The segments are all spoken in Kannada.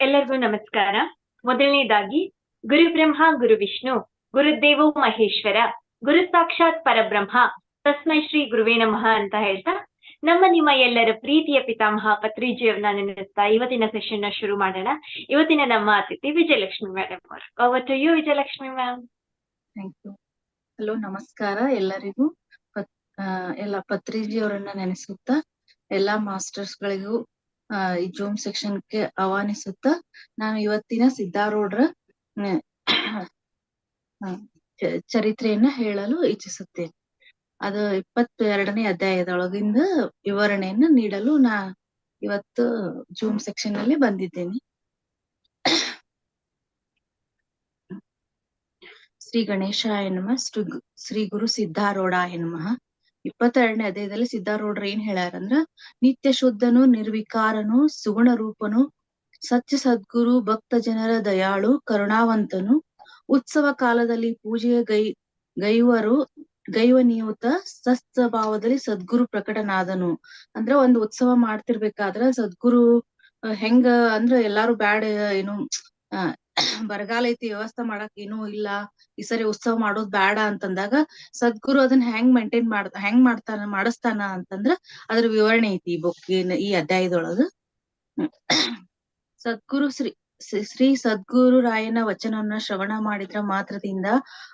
ಎಲ್ಲರಿಗೂ ನಮಸ್ಕಾರ. ಮೊದಲನೇದಾಗಿ, ಗುರು ಬ್ರಹ್ಮ, ಗುರು ವಿಷ್ಣು, ಗುರುದೇವೋ ಮಹೇಶ್ವರ, ಗುರು ಸಾಕ್ಷಾತ್ ಪರಬ್ರಹ್ಮ, ತಸ್ಮೈ ಶ್ರೀ ಗುರುವೇ ನಮಃ ಅಂತ ಹೇಳ್ತಾ, ನಮ್ಮ ನಿಮ್ಮ ಎಲ್ಲರ ಪ್ರೀತಿಯ ಪಿತಾಮಹ ಪತ್ರಿಜಿಯವನ್ನ ನೆನೆಸ್ತಾ ಇವತ್ತಿನ ಸೆಷನ್ನ ಶುರು ಮಾಡೋಣ. ಇವತ್ತಿನ ನಮ್ಮ ಅತಿಥಿ ವಿಜಯಲಕ್ಷ್ಮಿ ಮೇಡಮ್ ಅವರು. Over to you Vijayalakshmi ma'am hello ನಮಸ್ಕಾರ ಎಲ್ಲರಿಗೂ. ಎಲ್ಲ ಪತ್ರಿಜಿಯವರನ್ನ ನೆನೆಸುತ್ತಾ, ಎಲ್ಲಾ ಮಾಸ್ಟರ್ಸ್ ಗಳಿಗೂ ಈ ಜೂಮ್ ಸೆಕ್ಷನ್ಗೆ ಆಹ್ವಾನಿಸುತ್ತ ನಾನು ಇವತ್ತಿನ ಸಿದ್ಧಾರೂಢರ ಚರಿತ್ರೆಯನ್ನ ಹೇಳಲು ಇಚ್ಛಿಸುತ್ತೇನೆ ಅದು ಇಪ್ಪತ್ತು ಎರಡನೇ ಅಧ್ಯಾಯದೊಳಗಿಂದ ವಿವರಣೆಯನ್ನ ನೀಡಲು ನಾ ಇವತ್ತು ಜೂಮ್ ಸೆಕ್ಷನ್ನಲ್ಲಿ ಬಂದಿದ್ದೇನೆ. ಶ್ರೀ ಗಣೇಶಾಯ ನಮಃ ಶ್ರೀ ಗುರು ಸಿದ್ಧಾರೂಢಾಯ ನಮಃ. ಇಪ್ಪತ್ತೆರಡನೇ ಅಧ್ಯಾಯದಲ್ಲಿ ಸಿದ್ಧಾರೂಢರು ಏನ್ ಹೇಳ್ಯಾರಂದ್ರ, ನಿತ್ಯ ಶುದ್ಧನು, ನಿರ್ವಿಕಾರನು, ಸುಗುಣ ರೂಪನು, ಸತ್ಯ ಸದ್ಗುರು, ಭಕ್ತ ಜನರ ದಯಾಳು, ಕರುಣಾವಂತನು, ಉತ್ಸವ ಕಾಲದಲ್ಲಿ ಪೂಜೆಯ ಗೈ, ಗೈವರು, ಗೈವ ನಿಯುತ ಸತ್ಸ್ವಭಾವದಲ್ಲಿ ಸದ್ಗುರು ಪ್ರಕಟನಾದನು. ಅಂದ್ರ ಒಂದು ಉತ್ಸವ ಮಾಡ್ತಿರ್ಬೇಕಾದ್ರ ಸದ್ಗುರು ಹೆಂಗ ಅಂದ್ರ ಎಲ್ಲಾರು ಬ್ಯಾಡ ಏನು ಆ ಬರಗಾಲ ಐತಿ ವ್ಯವಸ್ಥೆ ಮಾಡಕ್ ಏನೂ ಇಲ್ಲ. ಈ ಸರಿ ಉತ್ಸವ ಮಾಡೋದ್ ಬೇಡ ಅಂತಂದಾಗ ಸದ್ಗುರು ಅದನ್ನ ಹೆಂಗ್ ಮೇಂಟೈನ್ ಮಾಡ್, ಹೆಂಗ್ ಮಾಡ್ತಾನ, ಮಾಡಿಸ್ತಾನ ಅಂತಂದ್ರ ಅದ್ರ ವಿವರಣೆ ಐತಿ ಈ ಬುಕ್ ಈ ಅಧ್ಯಾಯದೊಳಗ. ಸದ್ಗುರು ಶ್ರೀ, ಶ್ರೀ- ಸದ್ಗುರು ರಾಯನ ವಚನವನ್ನ ಶ್ರವಣ ಮಾಡಿದ್ರ ಮಾತ್ರದಿಂದ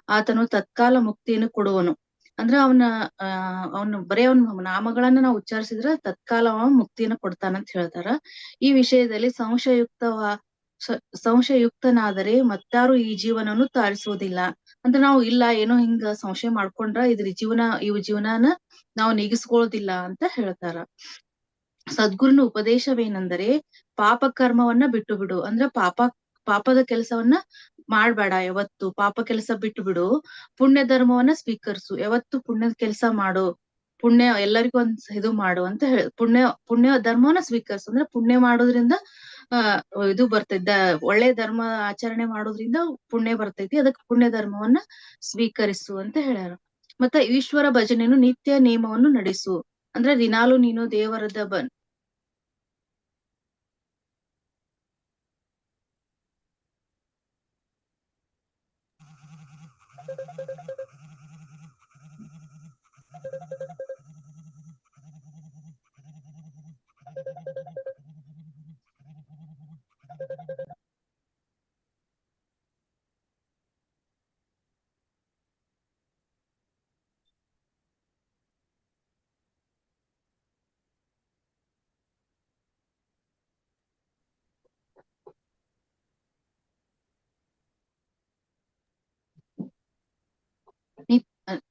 ಆತನು ತತ್ಕಾಲ ಮುಕ್ತಿಯನ್ನು ಕೊಡುವನು. ಅಂದ್ರ ಅವನ ಅಹ್ ಅವನು ಬರೇ ಅವನ ನಾಮಗಳನ್ನ ನಾವು ಉಚ್ಚಾರಿಸಿದ್ರ ತತ್ಕಾಲ ಅವ ಮುಕ್ತಿಯನ್ನ ಕೊಡ್ತಾನಂತ ಹೇಳ್ತಾರ. ಈ ವಿಷಯದಲ್ಲಿ ಸಂಶಯಯುಕ್ತವ ಸಂಶಯಯುಕ್ತನಾದರೆ ಮತ್ತಾರು ಈ ಜೀವನವನ್ನು ತಾರಿಸುವುದಿಲ್ಲ ಅಂದ್ರೆ ನಾವು, ಇಲ್ಲ, ಏನೋ ಹಿಂಗ ಸಂಶಯ ಮಾಡ್ಕೊಂಡ್ರ ಇದ್ರ ಜೀವನ ಇವ್ ಜೀವನಾನ ನಾವು ನೀಗಿಸ್ಕೊಳ್ಳೋದಿಲ್ಲ ಅಂತ ಹೇಳ್ತಾರ. ಸದ್ಗುರುನ ಉಪದೇಶವೇನೆಂದರೆ ಪಾಪ ಕರ್ಮವನ್ನ ಬಿಟ್ಟು ಬಿಡು. ಅಂದ್ರ ಪಾಪ, ಪಾಪದ ಕೆಲಸವನ್ನ ಮಾಡ್ಬೇಡ ಯಾವತ್ತು. ಪಾಪ ಕೆಲಸ ಬಿಟ್ಟು ಬಿಡು. ಪುಣ್ಯ ಧರ್ಮವನ್ನ ಸ್ವೀಕರಿಸು. ಯಾವತ್ತು ಪುಣ್ಯದ ಕೆಲಸ ಮಾಡು. ಪುಣ್ಯ ಎಲ್ಲರಿಗೂ ಒಂದ್ ಇದು ಮಾಡು ಅಂತ ಹೇಳ, ಪುಣ್ಯ ಪುಣ್ಯ ಧರ್ಮವನ್ನ ಸ್ವೀಕರಿಸು. ಅಂದ್ರೆ ಪುಣ್ಯ ಮಾಡೋದ್ರಿಂದ ಇದು ಬರ್ತೈತಿ ಒಳ್ಳೆ ಧರ್ಮ ಆಚರಣೆ ಮಾಡೋದ್ರಿಂದ ಪುಣ್ಯ ಬರ್ತೈತಿ, ಅದಕ್ಕೆ ಪುಣ್ಯ ಧರ್ಮವನ್ನ ಸ್ವೀಕರಿಸು ಅಂತ ಹೇಳ್ಯಾರ. ಮತ್ತ ಈಶ್ವರ ಭಜನೆನು ನಿತ್ಯ ನಿಯಮವನ್ನು ನಡೆಸು. ಅಂದ್ರೆ ದಿನಾಲು ನೀನು ದೇವರದ ಬ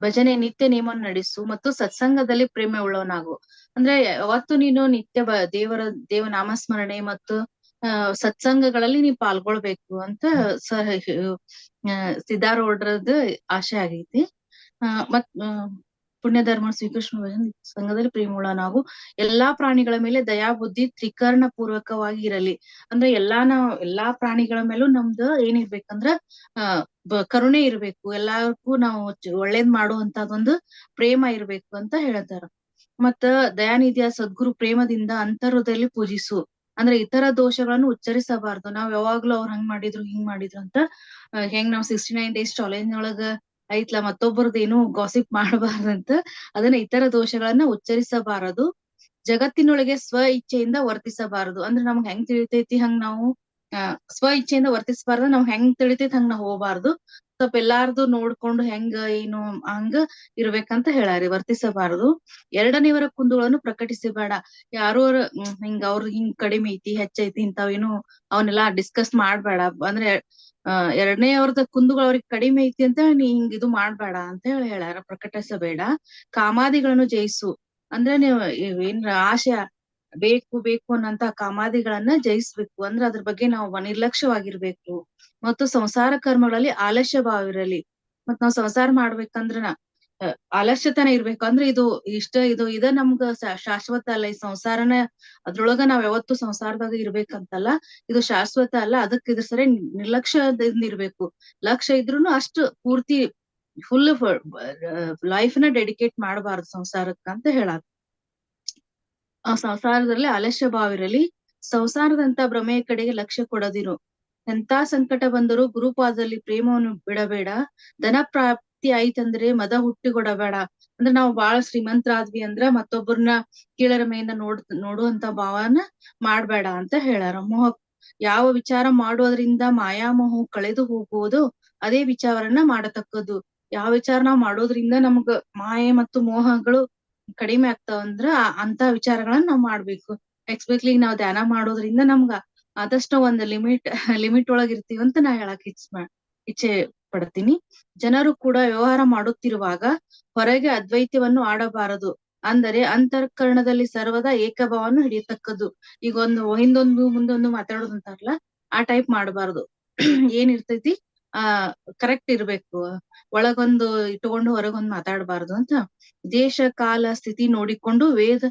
ಭಜನೆ ನಿತ್ಯ ನಿಯಮವನ್ನು ನಡೆಸು ಮತ್ತು ಸತ್ಸಂಗದಲ್ಲಿ ಪ್ರೇಮ ಉಳ್ಳವನಾಗು. ಅಂದ್ರೆ ಯಾವತ್ತು ನೀನು ನಿತ್ಯ ದೇವರ ದೇವ ನಾಮಸ್ಮರಣೆ ಮತ್ತು ಸತ್ಸಂಗಗಳಲ್ಲಿ ನೀವು ಪಾಲ್ಗೊಳ್ಬೇಕು ಅಂತ ಸಿದ್ಧಾರೂಢರದ್ದು ಆಶೆ ಆಗೈತಿ. ಮತ್ ಪುಣ್ಯಧರ್ಮ ಪುಣ್ಯ ಧರ್ಮ ಶ್ರೀಕೃಷ್ಣ ಭಜನೆ ಸಂಘದಲ್ಲಿ ಪ್ರೇಮೂಳ ನಾವು ಎಲ್ಲಾ ಪ್ರಾಣಿಗಳ ಮೇಲೆ ದಯಾ ಬುದ್ಧಿ ತ್ರಿಕರಣ ಪೂರ್ವಕವಾಗಿ ಇರಲಿ. ಅಂದ್ರೆ ಎಲ್ಲಾ ನಾವ್ ಎಲ್ಲಾ ಪ್ರಾಣಿಗಳ ಮೇಲೂ ನಮ್ದು ಏನಿರ್ಬೇಕಂದ್ರ ಅಹ್ ಕರುಣೆ ಇರ್ಬೇಕು. ಎಲ್ಲಾರ್ಗೂ ನಾವು ಒಳ್ಳೇದ್ ಮಾಡುವಂತದೊಂದು ಪ್ರೇಮ ಇರ್ಬೇಕು ಅಂತ ಹೇಳ್ತಾರ. ಮತ್ತ ದಯಾನಿಧಿಯ ಸದ್ಗುರು ಪ್ರೇಮದಿಂದ ಅಂತರ್ವದಲ್ಲಿ ಪೂಜಿಸು. ಅಂದ್ರೆ ಇತರ ದೋಷಗಳನ್ನು ಉಚ್ಚರಿಸಬಾರ್ದು. ನಾವ್ ಯಾವಾಗ್ಲೂ ಅವ್ರ ಹಂಗ್ ಮಾಡಿದ್ರು, ಹಿಂಗ್ ಮಾಡಿದ್ರು ಅಂತ ಹೆಂಗ್ ನಾವ್ ಸಿಕ್ಸ್ಟಿ ನೈನ್ ಡೇಸ್ ಚಾಲೆಂಜ್ ಒಳಗ ಐತ್ಲಾ ಮತ್ತೊಬ್ಬರದ್ದು ಏನು ಗಾಸಿಪ್ ಮಾಡಬಾರ್ದಂತ, ಅದನ್ನ ಇತರ ದೋಷಗಳನ್ನ ಉಚ್ಚರಿಸಬಾರದು. ಜಗತ್ತಿನೊಳಗೆ ಸ್ವ ಇಚ್ಛೆಯಿಂದ ವರ್ತಿಸಬಾರದು. ಅಂದ್ರೆ ನಮ್ಗ್ ಹೆಂಗ್ ತಿಳಿತೈತಿ ಹಂಗ್ ನಾವು ಸ್ವ ಇಚ್ಛೆಯಿಂದ ವರ್ತಿಸಬಾರ್ದು ನಾವ್ ಹೆಂಗ್ ತಿಳಿತೈತಿ ಹಂಗ್ ನಾವ್ ಹೋಗ್ಬಾರ್ದು. ಸ್ವಲ್ಪ ಎಲ್ಲಾರ್ದು ನೋಡ್ಕೊಂಡು ಹೆಂಗ ಏನು ಹಂಗ ಇರ್ಬೇಕಂತ ಹೇಳಾರಿ ವರ್ತಿಸಬಾರದು. ಎರಡನೇವರ ಕುಂದುಗಳನ್ನು ಪ್ರಕಟಿಸಬೇಡ. ಯಾರೋ ಹಿಂಗ ಅವ್ರ ಹಿಂಗ್ ಕಡಿಮೆ ಐತಿ ಹೆಚ್ಚೈತಿ ಇಂತಾವೇನು ಅವನ್ನೆಲ್ಲಾ ಡಿಸ್ಕಸ್ ಮಾಡ್ಬೇಡ. ಅಂದ್ರೆ ಎರಡನೇ ಅವ್ರದ ಕುಂದುಗಳು ಅವ್ರಿಗೆ ಕಡಿಮೆ ಐತಿ ಅಂತ ನೀ ಹಿಂಗ್ ಇದು ಮಾಡ್ಬೇಡ ಅಂತ ಹೇಳಿ ಹೇಳ್ಯಾರ. ಪ್ರಕಟಿಸಬೇಡ. ಕಾಮಾದಿಗಳನ್ನು ಜಯಿಸು. ಅಂದ್ರೆ ನೀವು ಏನ್ ಆಶೆ ಬೇಕು ಬೇಕು ಅನ್ನಂತ ಕಾಮಾದಿಗಳನ್ನ ಜಯಿಸ್ಬೇಕು. ಅಂದ್ರೆ ಅದ್ರ ಬಗ್ಗೆ ನಾವು ನಿರ್ಲಕ್ಷ್ಯವಾಗಿರ್ಬೇಕು. ಮತ್ತು ಸಂಸಾರ ಕರ್ಮಗಳಲ್ಲಿ ಆಲಸ್ಯ ಭಾವ ಇರಲಿ ಮತ್ ನಾವ್ ಸಂಸಾರ ಮಾಡ್ಬೇಕಂದ್ರ ಆಲಸ್ಯತನ ಇರ್ಬೇಕು. ಅಂದ್ರೆ ಇದು ಇಷ್ಟ, ಇದು ಇದ ನಮ್ಗ ಶಾಶ್ವತ ಅಲ್ಲ. ಈ ಸಂಸಾರನ, ಅದ್ರೊಳಗ ನಾವ್ ಯಾವತ್ತು ಸಂಸಾರದಾಗ ಇರ್ಬೇಕಂತಲ್ಲ, ಇದು ಶಾಶ್ವತ ಅಲ್ಲ. ಅದಕ್ಕೆ ಇದ್ರ ಸರಿ ನಿರ್ಲಕ್ಷ್ಯದಿಂದ ಇರ್ಬೇಕು. ಲಕ್ಷ್ಯ ಇದ್ರೂನು ಅಷ್ಟು ಪೂರ್ತಿ ಫುಲ್ ಲೈಫ್ನ ಡೆಡಿಕೇಟ್ ಮಾಡಬಾರ್ದು ಸಂಸಾರಕ್ಕ ಅಂತ ಹೇಳಾರ. ಆ ಸಂಸಾರದಲ್ಲಿ ಆಲಸ್ಯ ಭಾವ ಇರಲಿ. ಸಂಸಾರದಂತ ಭ್ರಮೆಯ ಕಡೆಗೆ ಲಕ್ಷ್ಯ ಕೊಡದಿರು. ಎಂತಾ ಸಂಕಟ ಬಂದರೂ ಗುರುಪಾದದಲ್ಲಿ ಪ್ರೇಮವನ್ನು ಬಿಡಬೇಡ. ಧನ ಪ್ರಾಪ್ತಿ ಆಯ್ತಂದ್ರೆ ಮದ ಹುಟ್ಟಿ ಕೊಡಬೇಡ ಅಂದ್ರೆ ನಾವು ಬಾಳ ಶ್ರೀಮಂತರಾದ್ವಿ ಅಂದ್ರ ಮತ್ತೊಬ್ಬರನ್ನ ಕೀಳರ ಮೇಯಿಂದ ನೋಡ್, ನೋಡುವಂತ ಭಾವನ ಮಾಡ್ಬೇಡ ಅಂತ ಹೇಳಾರ ಮೋಹ, ಯಾವ ವಿಚಾರ ಮಾಡೋದ್ರಿಂದ ಮಾಯಾಮೋಹ ಕಳೆದು ಹೋಗುವುದು, ಅದೇ ವಿಚಾರವನ್ನ ಮಾಡತಕ್ಕದ್ದು. ಯಾವ ವಿಚಾರ ನಾವ್ ಮಾಡೋದ್ರಿಂದ ನಮ್ಗ ಮಾಯೆ ಮತ್ತು ಮೋಹಗಳು ಕಡಿಮೆ ಆಗ್ತಾವಂದ್ರ ಅಂತ ವಿಚಾರಗಳನ್ನ ನಾವ್ ಮಾಡ್ಬೇಕು. ಎಕ್ಸ್ಪೆಕ್ಟ್ಲಿ ನಾವ್ ಧ್ಯಾನ ಮಾಡೋದ್ರಿಂದ ನಮ್ಗ ಆದಷ್ಟು ಒಂದ್ ಲಿಮಿಟ್ ಲಿಮಿಟ್ ಒಳಗ್ ಅಂತ ನಾ ಹೇಳಕ್ ಇಚ್ಛೆ ಇಚ್ಛೆ ಪಡ್ತೀನಿ. ಜನರು ಕೂಡ ವ್ಯವಹಾರ ಮಾಡುತ್ತಿರುವಾಗ ಹೊರಗೆ ಅದ್ವೈತ್ಯವನ್ನು ಆಡಬಾರದು. ಅಂದರೆ ಅಂತರ್ಕರಣದಲ್ಲಿ ಸರ್ವದಾ ಏಕಭಾವವನ್ನು ಹಿಡಿಯತಕ್ಕದ್ದು. ಈಗ ಒಂದು, ಹಿಂದೊಂದು, ಮುಂದೊಂದು ಮಾತಾಡೋದು ಅಂತಾರಲ್ಲ, ಆ ಟೈಪ್ ಮಾಡಬಾರದು. ಏನಿರ್ತೈತಿ ಆ ಕರೆಕ್ಟ್ ಇರ್ಬೇಕು. ಒಳಗೊಂದು ಇಟ್ಕೊಂಡು ಹೊರಗೊಂದು ಮಾತಾಡಬಾರದು ಅಂತ ದೇಶ, ಕಾಲ, ಸ್ಥಿತಿ ನೋಡಿಕೊಂಡು ವೇದ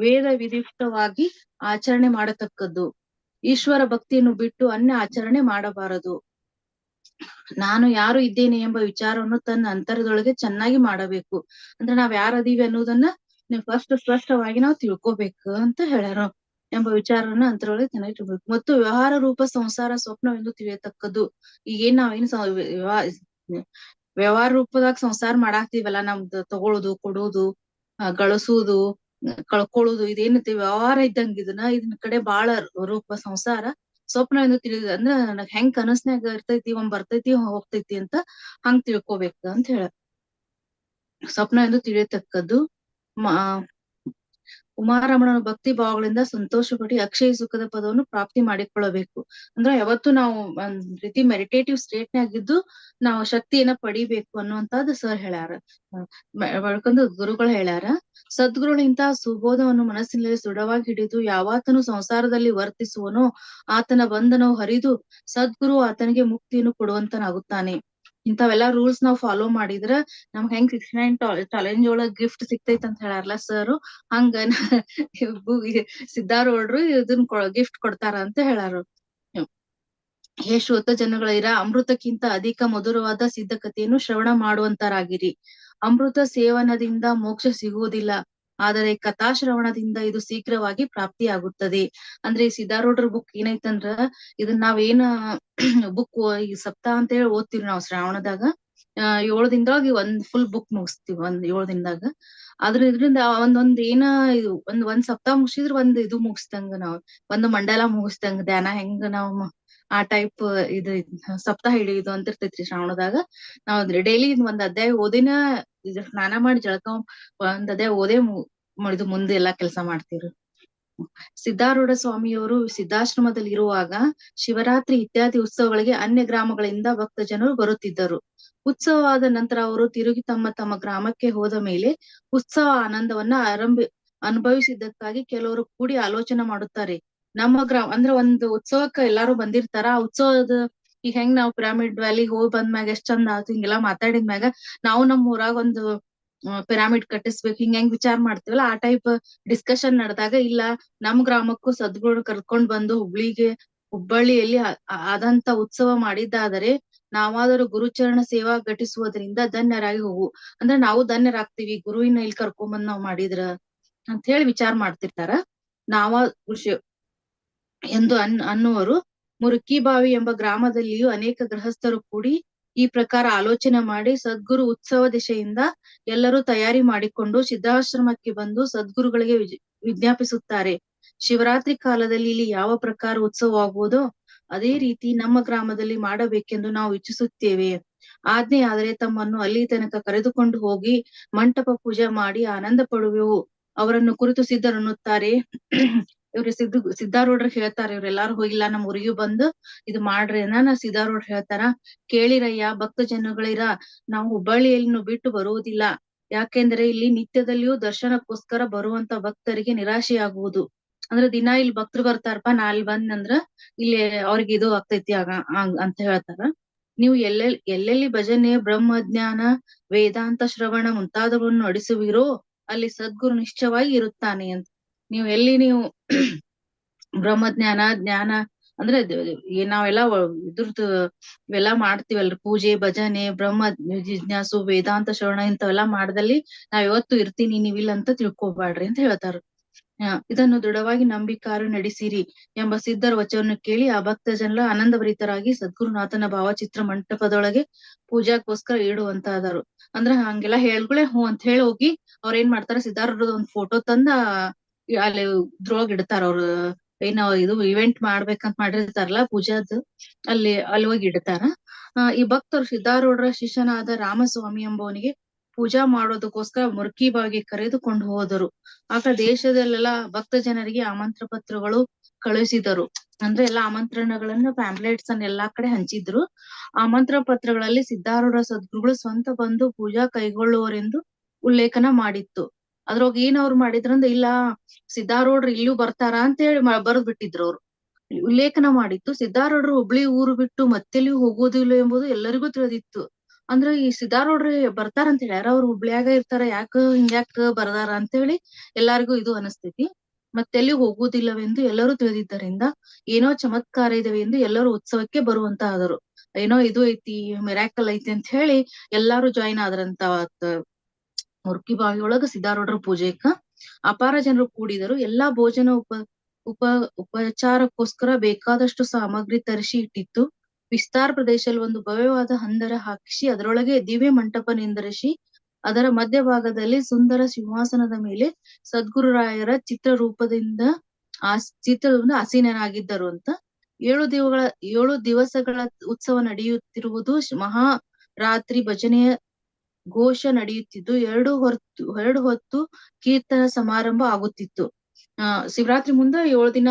ವೇದ ವಿಧಿಷ್ಟವಾಗಿ ಆಚರಣೆ ಮಾಡತಕ್ಕದ್ದು. ಈಶ್ವರ ಭಕ್ತಿಯನ್ನು ಬಿಟ್ಟು ಅನ್ಯ ಆಚರಣೆ ಮಾಡಬಾರದು. ನಾನು ಯಾರು ಇದ್ದೇನೆ ಎಂಬ ವಿಚಾರವನ್ನು ತನ್ನ ಅಂತರದೊಳಗೆ ಚೆನ್ನಾಗಿ ಮಾಡಬೇಕು. ಅಂದ್ರೆ ನಾವ್ ಯಾರದೀವಿ ಅನ್ನೋದನ್ನ ನೀವು ಫಸ್ಟ್ ಸ್ಪಷ್ಟವಾಗಿ ನಾವು ತಿಳ್ಕೊಬೇಕು ಅಂತ ಹೇಳ್ಯಾರ ಎಂಬ ವಿಚಾರವನ್ನ ಅಂತರೊಳಗೆ ಚೆನ್ನಾಗಿ ತಿಳ್ಬೇಕು ಮತ್ತು ವ್ಯವಹಾರ ರೂಪ ಸಂಸಾರ ಸ್ವಪ್ನವೆಂದು ತಿಳಿಯತಕ್ಕದ್ದು. ಈಗೇನ್ ನಾವೇನ್ ವ್ಯವಹಾರ ರೂಪದಾಗ ಸಂಸಾರ ಮಾಡಾಕ್ತಿವಲ್ಲ. ನಮ್ದು ತಗೊಳುದು, ಕೊಡೋದು ಗಳಿಸುದು ಕಳ್ಕೊಳ್ಳುದು ಇದೇನೈತಿ ವ್ಯವಹಾರ ಇದ್ದಂಗ ಇದನ್ನ, ಇದನ್ ಕಡೆ ಬಾಳ ರೂಪ ಸಂಸಾರ ಸ್ವಪ್ನ ಎಂದು ತಿಳಿದ, ಅಂದ್ರ ನನಗ್ ಹೆಂಗ್ ಕನಸ್ನ್ಯಾಗ ಇರ್ತೈತಿ, ಒಂದ್ ಬರ್ತೈತಿ ಹೋಗ್ತೈತಿ ಅಂತ ಹಂಗ್ ತಿಳ್ಕೊಬೇಕ ಅಂತ ಹೇಳ. ಸ್ವಪ್ನ ಎಂದು ತಿಳಿಯತಕ್ಕದ್ದು, ಮ- ಉಮಾರಮಣನ ಭಕ್ತಿ ಭಾವಗಳಿಂದ ಸಂತೋಷ ಪಡಿ ಅಕ್ಷಯ ಸುಖದ ಪದವನ್ನು ಪ್ರಾಪ್ತಿ ಮಾಡಿಕೊಳ್ಳಬೇಕು. ಅಂದ್ರೆ ಯಾವತ್ತು ನಾವು ಒಂದ್ ರೀತಿ ಮೆಡಿಟೇಟಿವ್ ಸ್ಟೇಟ್ ನಾಗಿದ್ದು ನಾವು ಶಕ್ತಿಯನ್ನ ಪಡಿಬೇಕು ಅನ್ನುವಂತದ್ದು ಸರ್ ಹೇಳ್ಯಾರ. ಬಳ್ಕೊಂಡು ಗುರುಗಳು ಹೇಳ್ಯಾರ. ಸದ್ಗುರುಗಳು ಇಂತಹ ಸುಬೋಧವನ್ನು ಮನಸ್ಸಿನಲ್ಲಿ ದೃಢವಾಗಿ ಹಿಡಿದು ಯಾವಾತನು ಸಂಸಾರದಲ್ಲಿ ವರ್ತಿಸುವನೋ ಆತನ ಬಂಧನವು ಹರಿದು ಸದ್ಗುರು ಆತನಿಗೆ ಮುಕ್ತಿಯನ್ನು ಕೊಡುವಂತನಾಗುತ್ತಾನೆ. ಇಂಥವೆಲ್ಲಾ ರೂಲ್ಸ್ ನಾವ್ ಫಾಲೋ ಮಾಡಿದ್ರ ನಮ್ಗ್ ಹೆಂಗ್ ಸಿಕ್ಸ್ಟಿ ನೈನ್ ಚಾಲೆಂಜ್ ಒಳಗ್ ಗಿಫ್ಟ್ ಸಿಕ್ತೈತ್ ಅಂತ ಹೇಳಾರಲ್ಲ ಸರ್ ಹಂಗ ಇದನ್ನ ಇದನ್ ಗಿಫ್ಟ್ ಕೊಡ್ತಾರ ಅಂತ ಹೇಳ್ಯಾರ ಹೇ ಶ್ರೋತ ಜನಗಳಿರ ಅಮೃತಕ್ಕಿಂತ ಅಧಿಕ ಮಧುರವಾದ ಸಿದ್ಧ ಕಥೆಯನ್ನು ಶ್ರವಣ ಮಾಡುವಂತರಾಗಿರಿ. ಅಮೃತ ಸೇವನದಿಂದ ಮೋಕ್ಷ ಸಿಗುವುದಿಲ್ಲ. ಆದರೆ ಕಥಾಶ್ರವಣದಿಂದ ಇದು ಶೀಘ್ರವಾಗಿ ಪ್ರಾಪ್ತಿಯಾಗುತ್ತದೆ. ಅಂದ್ರೆ ಸಿದ್ಧಾರೂಢರ ಬುಕ್ ಏನೈತಂದ್ರ ಇದನ್ನ ನಾವೇನ ಬುಕ್ ಈ ಸಪ್ತಾಹ ಅಂತ ಹೇಳಿ ಓದ್ತಿವಿ ನಾವು ಶ್ರಾವಣದಾಗ. ಆ, ಏಳು ದಿನದೊಳಗ ಒಂದ್ ಫುಲ್ ಬುಕ್ ಮುಗಿಸ್ತೀವಿ ಒಂದ್ ಏಳು ದಿನದಾಗ. ಆದ್ರ ಇದ್ರಿಂದ ಒಂದೊಂದ್ ಏನ ಇದು, ಒಂದ್ ಒಂದ್ ಸಪ್ತಾಹ ಮುಗಿಸಿದ್ರ ಒಂದ್ ಇದು ಮುಗಿಸ್ದಂಗ ನಾವ್, ಒಂದು ಮಂಡಲ ಮುಗಿಸ್ದಂಗ ಧ್ಯಾನ ಹೆಂಗ ನಾವ್ ಆ ಟೈಪ್ ಇದು ಸಪ್ತಾಹ ಹಿಡಿಯುದು ಅಂತ ಇರ್ತೈತ್ರಿ ಶ್ರಾವಣದಾಗ. ನಾವ್ ಡೈಲಿ ಒಂದ್ ಅಧ್ಯಾಯ ಓದಿನ ಸ್ನಾನ ಮಾಡಿ ಜಳಕ ಒಂದ್ ಅಧ್ಯಾಯ ಓದೇ ಇದು ಮುಂದೆ ಎಲ್ಲಾ ಕೆಲಸ ಮಾಡ್ತೀವ್ರಿ. ಸಿದ್ಧಾರೂಢ ಸ್ವಾಮಿಯವರು ಸಿದ್ಧಾಶ್ರಮದಲ್ಲಿ ಇರುವಾಗ ಶಿವರಾತ್ರಿ ಇತ್ಯಾದಿ ಉತ್ಸವಗಳಿಗೆ ಅನ್ಯ ಗ್ರಾಮಗಳಿಂದ ಭಕ್ತ ಜನರು ಬರುತ್ತಿದ್ದರು ಉತ್ಸವವಾದ ನಂತರ ಅವರು ತಿರುಗಿ ತಮ್ಮ ತಮ್ಮ ಗ್ರಾಮಕ್ಕೆ ಹೋದ ಮೇಲೆ ಉತ್ಸವ ಆನಂದವನ್ನ ಆರಂಭ, ಅನುಭವಿಸಿದ್ದಕ್ಕಾಗಿ ಕೆಲವರು ಕೂಡಿ ಆಲೋಚನೆ ಮಾಡುತ್ತಾರೆ. ನಮ್ಮ ಗ್ರಾಮ, ಅಂದ್ರೆ ಒಂದು ಉತ್ಸವಕ್ಕ ಎಲ್ಲಾರು ಬಂದಿರ್ತಾರ, ಆ ಉತ್ಸವದ ಈಗ ಹೆಂಗ್ ನಾವ್ ಪಿರಾಮಿಡ್ ವ್ಯಾಲಿ ಹೋಗಿ ಬಂದ್ಮ್ಯಾಗ ಎಷ್ಟ್ ಚಂದ ಆತು ಹಿಂಗೆಲ್ಲಾ ಮಾತಾಡಿದ್ಮ್ಯಾಗ ನಾವು ನಮ್ ಊರಾಗ ಒಂದು ಪಿರಾಮಿಡ್ ಕಟ್ಟಿಸ್ಬೇಕು, ಹಿಂಗ್ ಹೆಂಗ್ ವಿಚಾರ ಮಾಡ್ತೀವಲ್ಲ, ಆ ಟೈಪ್ ಡಿಸ್ಕಷನ್ ನಡೆದಾಗ ಇಲ್ಲ, ನಮ್ ಗ್ರಾಮಕ್ಕೂ ಸದ್ಗುರು ಕರ್ಕೊಂಡ್ ಬಂದು ಹುಬ್ಳಿಗೆ, ಹುಬ್ಬಳ್ಳಿಯಲ್ಲಿ ಆದಂತ ಉತ್ಸವ ಮಾಡಿದ್ದಾದರೆ ನಾವಾದರೂ ಗುರುಚರಣ ಸೇವಾ ಘಟಿಸುವುದರಿಂದ ಧನ್ಯರಾಗಿ ಹೋಗು. ಅಂದ್ರೆ ನಾವು ಧನ್ಯರಾಗ್ತೀವಿ, ಗುರುವಿನ ಇಲ್ಲಿ ಕರ್ಕೊಂಡ್ ಬಂದ್ ನಾವ್ ಮಾಡಿದ್ರ ಅಂತ ಹೇಳಿ ವಿಚಾರ ಮಾಡ್ತಿರ್ತಾರ. ನಾವ ಎಂದು ಅನ್, ಅನ್ನುವರು. ಮುರುಕಿಬಾವಿ ಎಂಬ ಗ್ರಾಮದಲ್ಲಿಯೂ ಅನೇಕ ಗೃಹಸ್ಥರು ಕೂಡಿ ಈ ಪ್ರಕಾರ ಆಲೋಚನೆ ಮಾಡಿ ಸದ್ಗುರು ಉತ್ಸವ ದಿಶೆಯಿಂದ ಎಲ್ಲರೂ ತಯಾರಿ ಮಾಡಿಕೊಂಡು ಸಿದ್ಧಾಶ್ರಮಕ್ಕೆ ಬಂದು ಸದ್ಗುರುಗಳಿಗೆ ವಿಜ್- ವಿಜ್ಞಾಪಿಸುತ್ತಾರೆ. ಶಿವರಾತ್ರಿ ಕಾಲದಲ್ಲಿ ಇಲ್ಲಿ ಯಾವ ಪ್ರಕಾರ ಉತ್ಸವವಾಗುವುದೋ ಅದೇ ರೀತಿ ನಮ್ಮ ಗ್ರಾಮದಲ್ಲಿ ಮಾಡಬೇಕೆಂದು ನಾವು ಇಚ್ಛಿಸುತ್ತೇವೆ. ಆಜ್ಞೆ ಆದರೆ ತಮ್ಮನ್ನು ಅಲ್ಲಿ ತನಕ ಕರೆದುಕೊಂಡು ಹೋಗಿ ಮಂಟಪ ಪೂಜೆ ಮಾಡಿ ಆನಂದ ಪಡುವೆವು. ಅವರನ್ನು ಕುರಿತು ಸಿದ್ಧರನ್ನುತ್ತಾರೆ. ಇವ್ರು ಸಿದ್ಧ ಸಿದ್ಧಾರೂಢರು ಹೇಳ್ತಾರ, ಇವ್ರೆಲ್ಲಾರು ಹೋಗಿಲ್ಲ ನಮ್ಮ ಊರಿಗೂ ಬಂದು ಇದು ಮಾಡ್ರಿ ಅನ್ನ ಸಿದ್ಧಾರೂಢರು ಹೇಳ್ತಾರ. ಕೇಳಿರಯ್ಯ ಭಕ್ತ ಜನಗಳಿರ ನಾವು ಹುಬ್ಬಳ್ಳಿಯನ್ನು ಬಿಟ್ಟು ಬರುವುದಿಲ್ಲ. ಯಾಕೆಂದ್ರೆ ಇಲ್ಲಿ ನಿತ್ಯದಲ್ಲಿಯೂ ದರ್ಶನಕ್ಕೋಸ್ಕರ ಬರುವಂತ ಭಕ್ತರಿಗೆ ನಿರಾಶೆಯಾಗುವುದು. ಅಂದ್ರೆ ದಿನ ಇಲ್ಲಿ ಭಕ್ತರು ಬರ್ತಾರಪ್ಪ, ನಾ ಅಲ್ಲಿ ಬಂದ್ನಂದ್ರ ಇಲ್ಲಿ ಅವ್ರಿಗೆ ಇದು ಆಗ್ತೈತಿ ಆಗ ಅಂತ ಹೇಳ್ತಾರ. ನೀವು ಎಲ್ಲೆಲ್, ಎಲ್ಲೆಲ್ಲಿ ಭಜನೆ ಬ್ರಹ್ಮಜ್ಞಾನ ವೇದಾಂತ ಶ್ರವಣ ಮುಂತಾದವನ್ನು ನಡೆಸುವಿರೋ, ಅಲ್ಲಿ ಸದ್ಗುರು ನಿಶ್ಚಯವಾಗಿ ಇರುತ್ತಾನೆ ಅಂತ ನೀವು ಎಲ್ಲಿ ನೀವು ಬ್ರಹ್ಮಜ್ಞಾನ, ಜ್ಞಾನ ಅಂದ್ರೆ ನಾವೆಲ್ಲ ಇದ್ರದ್ದು ಇವೆಲ್ಲಾ ಮಾಡ್ತೀವಲ್ರಿ. ಪೂಜೆ, ಭಜನೆ, ಬ್ರಹ್ಮ ಜಿಜ್ಞಾಸು, ವೇದಾಂತ ಶ್ರವಣ ಇಂಥವೆಲ್ಲಾ ಮಾಡ್ದಲ್ಲಿ ನಾವ್ ಯಾವತ್ತು ಇರ್ತೀನಿ ನೀವಿಲ್ಲ ಅಂತ ತಿಳ್ಕೊಬ್ಯಾಡ್ರಿ ಅಂತ ಹೇಳ್ತಾರ. ಇದನ್ನು ದೃಢವಾಗಿ ನಂಬಿಕಾರು ನಡೆಸಿರಿ ಎಂಬ ಸಿದ್ಧರ ವಚನವನ್ನು ಕೇಳಿ ಆ ಭಕ್ತ ಜನರ ಆನಂದಭರಿತರಾಗಿ ಸದ್ಗುರುನಾಥನ ಭಾವಚಿತ್ರ ಮಂಟಪದೊಳಗೆ ಪೂಜಾಕ್ಕೋಸ್ಕರ ಇಡುವಂತಾದರು ಅಂದ್ರ ಹಂಗೆಲ್ಲಾ ಹೇಳ್ಗುಳೆ ಹ್ಞೂ ಅಂತ ಹೇಳಿ ಹೋಗಿ ಅವ್ರ ಏನ್ ಮಾಡ್ತಾರ, ಸಿದ್ಧಾರೂಢದ ಒಂದ್ ಫೋಟೋ ತಂದ ಅಲ್ಲಿ ಇದ್ರೊಳಗ್ ಇಡ್ತಾರ ಅವ್ರ. ಏನೋ ಇದು ಇವೆಂಟ್ ಮಾಡ್ಬೇಕಂತ ಮಾಡಿರ್ತಾರಲ್ಲ ಪೂಜಾದ್, ಅಲ್ಲಿ ಅಲ್ಲಿ ಹೋಗಿ ಇಡ್ತಾರ. ಈ ಭಕ್ತರು ಸಿದ್ಧಾರೂಢರ ಶಿಷ್ಯನಾದ ರಾಮಸ್ವಾಮಿ ಎಂಬವನಿಗೆ ಪೂಜಾ ಮಾಡೋದಕ್ಕೋಸ್ಕರ ಮುರ್ಕಿ ಬಾಗಿ ಕರೆದುಕೊಂಡು ಹೋದರು. ಆಗ ದೇಶದಲ್ಲೆಲ್ಲ ಭಕ್ತ ಜನರಿಗೆ ಆಮಂತ್ರ ಪತ್ರಗಳು ಕಳುಹಿಸಿದರು ಅಂದ್ರೆ ಎಲ್ಲಾ ಆಮಂತ್ರಣಗಳನ್ನ ಪ್ಯಾಂಪ್ಲೆಟ್ಸ್ ಅನ್ನ ಎಲ್ಲಾ ಕಡೆ ಹಂಚಿದ್ರು. ಆಮಂತ್ರ ಪತ್ರಗಳಲ್ಲಿ ಸಿದ್ಧಾರೂಢ ಸದ್ಗುರುಗಳು ಸ್ವಂತ ಬಂದು ಪೂಜಾ ಕೈಗೊಳ್ಳುವರೆಂದು ಉಲ್ಲೇಖನ ಮಾಡಿತ್ತು. ಅದ್ರೊಳಗ ಏನ್ ಅವ್ರು ಮಾಡಿದ್ರಂದ ಇಲ್ಲ, ಸಿದ್ಧಾರೂಢ್ರು ಇಲ್ಲೂ ಬರ್ತಾರ ಅಂತ ಹೇಳಿ ಬರ್ದ್ ಬಿಟ್ಟಿದ್ರು ಅವ್ರು. ಉಲ್ಲೇಖನ ಮಾಡಿತ್ತು ಸಿದ್ಧಾರೂಢರು ಹುಬ್ಳಿ ಊರು ಬಿಟ್ಟು ಮತ್ತೆಲ್ಲಿಯೂ ಹೋಗೋದಿಲ್ಲ ಎಂಬುದು ಎಲ್ಲರಿಗೂ ತಿಳಿದಿತ್ತು. ಅಂದ್ರ ಈ ಸಿದ್ಧಾರೂಢ್ರು ಬರ್ತಾರಂತ ಹೇಳಿ ಅವ್ರು ಹುಬ್ಳ್ಯಾಗ ಇರ್ತಾರ, ಯಾಕ ಹಿಂಗ್ಯಾಕ ಬರ್ದಾರ ಅಂತ ಹೇಳಿ ಎಲ್ಲಾರಿಗೂ ಇದು ಅನಸ್ತೇತಿ. ಮತ್ತೆಲ್ಲಿ ಹೋಗುವುದಿಲ್ಲವೆಂದು ಎಲ್ಲರೂ ತಿಳಿದಿದ್ದರಿಂದ, ಏನೋ ಚಮತ್ಕಾರ ಇದಾವೆ ಎಂದು ಎಲ್ಲರೂ ಉತ್ಸವಕ್ಕೆ ಬರುವಂತ ಆದರು ಏನೋ ಇದು ಐತಿ, ಮಿರಾಕಲ್ ಐತಿ ಅಂತ ಹೇಳಿ ಎಲ್ಲಾರು ಜಾಯಿನ್ ಆದ್ರಂತ ಮುರ್ಕಿ ಬಾವಿಯೊಳಗ ಸಿದ್ಧಾರೂಢರ ಪೂಜೆಕ ಅಪಾರ ಜನರು ಕೂಡಿದರು. ಎಲ್ಲಾ ಭೋಜನ ಉಪ ಉಪ, ಉಪಚಾರಕ್ಕೋಸ್ಕರ ಬೇಕಾದಷ್ಟು ಸಾಮಗ್ರಿ ತರಿಸಿ ಇಟ್ಟಿತ್ತು. ವಿಸ್ತಾರ ಪ್ರದೇಶದಲ್ಲಿ ಒಂದು ಭವ್ಯವಾದ ಹಂದರ ಹಾಕಿಸಿ ಅದರೊಳಗೆ ದಿವ್ಯ ಮಂಟಪ ನಿಂದರಿಸಿ ಅದರ ಮಧ್ಯಭಾಗದಲ್ಲಿ ಸುಂದರ ಸಿಂಹಾಸನದ ಮೇಲೆ ಸದ್ಗುರುರಾಯರ ಚಿತ್ರ ರೂಪದಿಂದ ಆ ಚಿತ್ರದಿಂದ ಆಸೀನರಾಗಿದ್ದರು ಅಂತ ಏಳು ದಿವಗಳ, ಏಳು ದಿವಸಗಳ ಉತ್ಸವ ನಡೆಯುತ್ತಿರುವುದು ಮಹಾ ರಾತ್ರಿ ಭಜನೆಯ ಘೋಷ ನಡೆಯುತ್ತಿದ್ದು, ಎರಡು ಹೊತ್ತು ಎರಡು ಹೊತ್ತು ಕೀರ್ತನ ಸಮಾರಂಭ ಆಗುತ್ತಿತ್ತು. ಆ, ಶಿವರಾತ್ರಿ ಮುಂದ ಏಳು ದಿನ,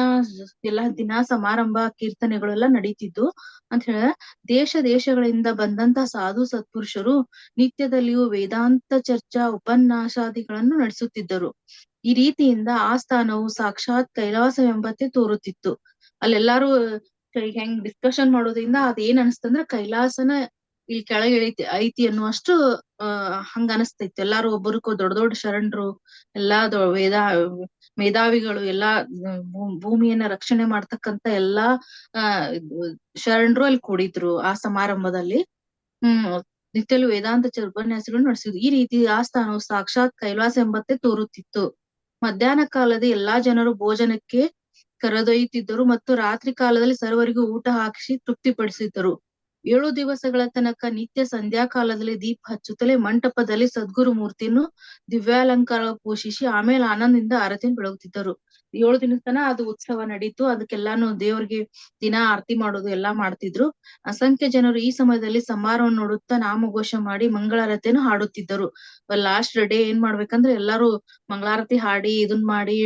ಎಲ್ಲಾ ದಿನ ಸಮಾರಂಭ ಕೀರ್ತನೆಗಳೆಲ್ಲ ನಡೀತಿದ್ದು. ಅಂತ ಹೇಳ, ದೇಶ ದೇಶಗಳಿಂದ ಬಂದಂತ ಸಾಧು ಸತ್ಪುರುಷರು ನಿತ್ಯದಲ್ಲಿಯೂ ವೇದಾಂತ ಚರ್ಚಾ ಉಪನ್ಯಾಸಾದಿಗಳನ್ನು ನಡೆಸುತ್ತಿದ್ದರು. ಈ ರೀತಿಯಿಂದ ಆ ಸ್ಥಾನವು ಸಾಕ್ಷಾತ್ ಕೈಲಾಸವೆಂಬಂತೆ ತೋರುತ್ತಿತ್ತು. ಅಲ್ಲೆಲ್ಲಾರು ಹೆಂಗ್ ಡಿಸ್ಕಷನ್ ಮಾಡೋದ್ರಿಂದ ಅದೇನ್ ಅನಸ್ತಂದ್ರ ಕೈಲಾಸನ ಇಲ್ಲಿ ಕೆಳಗೆ ಐತಿ ಐತಿ ಅನ್ನುವಷ್ಟು ಅಹ್ ಹಂಗ ಅನಸ್ತೈತಿ. ಎಲ್ಲಾರು ಒಬ್ಬರಿಗೂ ದೊಡ್ಡ ದೊಡ್ಡ ಶರಣರು, ಎಲ್ಲಾ ವೇದ, ಮೇಧಾವಿಗಳು, ಎಲ್ಲಾ ಭೂಮಿಯನ್ನ ರಕ್ಷಣೆ ಮಾಡ್ತಕ್ಕಂತ ಎಲ್ಲಾ, ಆ, ಶರಣರು ಅಲ್ಲಿ ಕೂಡಿದ್ರು ಆ ಸಮಾರಂಭದಲ್ಲಿ. ಹ್ಮ್ ನಿತ್ಯಲು ವೇದಾಂತ ಚರ್ಪನ್ಯಾಸಗಳು ನಡೆಸಿದ್ರು. ಈ ರೀತಿ ಆ ಸ್ಥಾನವು ಸಾಕ್ಷಾತ್ ಕೈಲಾಸ ಎಂಬಂತೆ ತೋರುತ್ತಿತ್ತು. ಮಧ್ಯಾಹ್ನ ಕಾಲದ ಎಲ್ಲಾ ಜನರು ಭೋಜನಕ್ಕೆ ಕರೆದೊಯ್ಯುತ್ತಿದ್ದರು ಮತ್ತು ರಾತ್ರಿ ಕಾಲದಲ್ಲಿ ಸರ್ವರಿಗೂ ಊಟ ಹಾಕಿಸಿ ತೃಪ್ತಿಪಡಿಸಿದ್ದರು ಏಳು ದಿವಸಗಳ ತನಕ ನಿತ್ಯ ಸಂಧ್ಯಾ ಕಾಲದಲ್ಲಿ ದೀಪ ಹಚ್ಚುತ್ತಲೇ ಮಂಟಪದಲ್ಲಿ ಸದ್ಗುರು ಮೂರ್ತಿಯನ್ನು ದಿವ್ಯಾಲಂಕಾರ ಪೋಷಿಸಿ ಆಮೇಲೆ ಆನಂದದಿಂದ ಆರತಿಯನ್ನು ಬೆಳಗುತ್ತಿದ್ದರು. ಏಳು ದಿನದ ತನ ಅದು ಉತ್ಸವ ನಡೀತು. ಅದಕ್ಕೆಲ್ಲಾನು ದೇವ್ರಿಗೆ ದಿನ ಆರತಿ ಮಾಡೋದು ಎಲ್ಲಾ ಮಾಡ್ತಿದ್ರು. ಅಸಂಖ್ಯ ಜನರು ಈ ಸಮಯದಲ್ಲಿ ಸಮಾರೋಹ ನೋಡುತ್ತಾ ನಾಮಘೋಷ ಮಾಡಿ ಮಂಗಳಾರತಿಯನ್ನು ಹಾಡುತ್ತಿದ್ದರು. ಲಾಸ್ಟ್ ಡೇ ಏನ್ ಮಾಡ್ಬೇಕಂದ್ರೆ ಎಲ್ಲಾರು ಮಂಗಳಾರತಿ ಹಾಡಿ, ಇದನ್ ಮಾಡಿ,